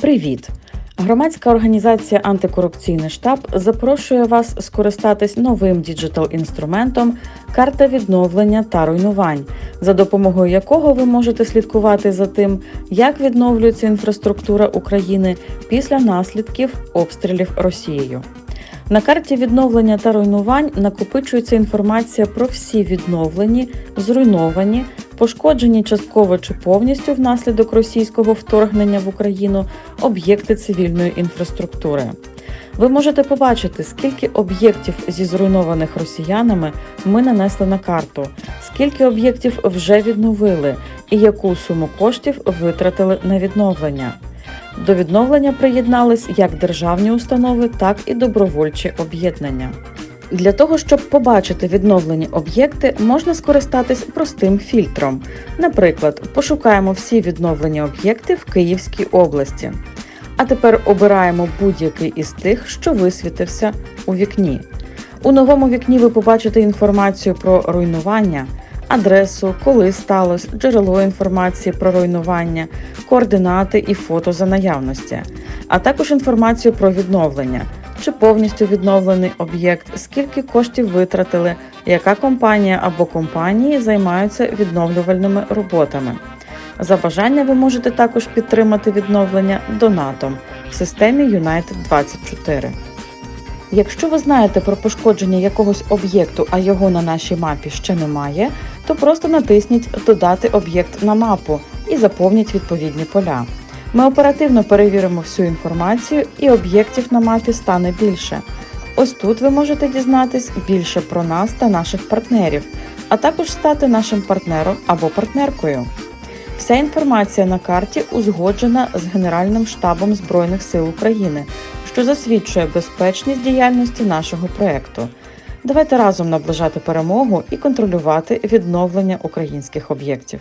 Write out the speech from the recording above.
Привіт! Громадська організація Антикорупційний штаб запрошує вас скористатись новим діджитал-інструментом карта відновлення та руйнувань, за допомогою якого ви можете слідкувати за тим, як відновлюється інфраструктура України після наслідків обстрілів Росією. На карті відновлення та руйнувань накопичується інформація про всі відновлені, зруйновані, пошкоджені частково чи повністю внаслідок російського вторгнення в Україну об'єкти цивільної інфраструктури. Ви можете побачити, скільки об'єктів зі зруйнованих росіянами ми нанесли на карту, скільки об'єктів вже відновили і яку суму коштів витратили на відновлення. До відновлення приєднались як державні установи, так і добровольчі об'єднання. Для того, щоб побачити відновлені об'єкти, можна скористатись простим фільтром. Наприклад, пошукаємо всі відновлені об'єкти в Київській області. А тепер обираємо будь-який із тих, що висвітився у вікні. У новому вікні ви побачите інформацію про руйнування, адресу, коли сталося, джерело інформації про руйнування, координати і фото за наявності, а також інформацію про відновлення, чи повністю відновлений об'єкт, скільки коштів витратили, яка компанія або компанії займаються відновлювальними роботами. За бажання ви можете також підтримати відновлення донатом в системі United 24. Якщо ви знаєте про пошкодження якогось об'єкту, а його на нашій мапі ще немає, то просто натисніть Додати об'єкт на мапу і заповніть відповідні поля. Ми оперативно перевіримо всю інформацію і об'єктів на мапі стане більше. Ось тут ви можете дізнатись більше про нас та наших партнерів, а також стати нашим партнером або партнеркою. Вся інформація на карті узгоджена з Генеральним штабом Збройних сил України, що засвідчує безпечність діяльності нашого проекту. Давайте разом наближати перемогу і контролювати відновлення українських об'єктів.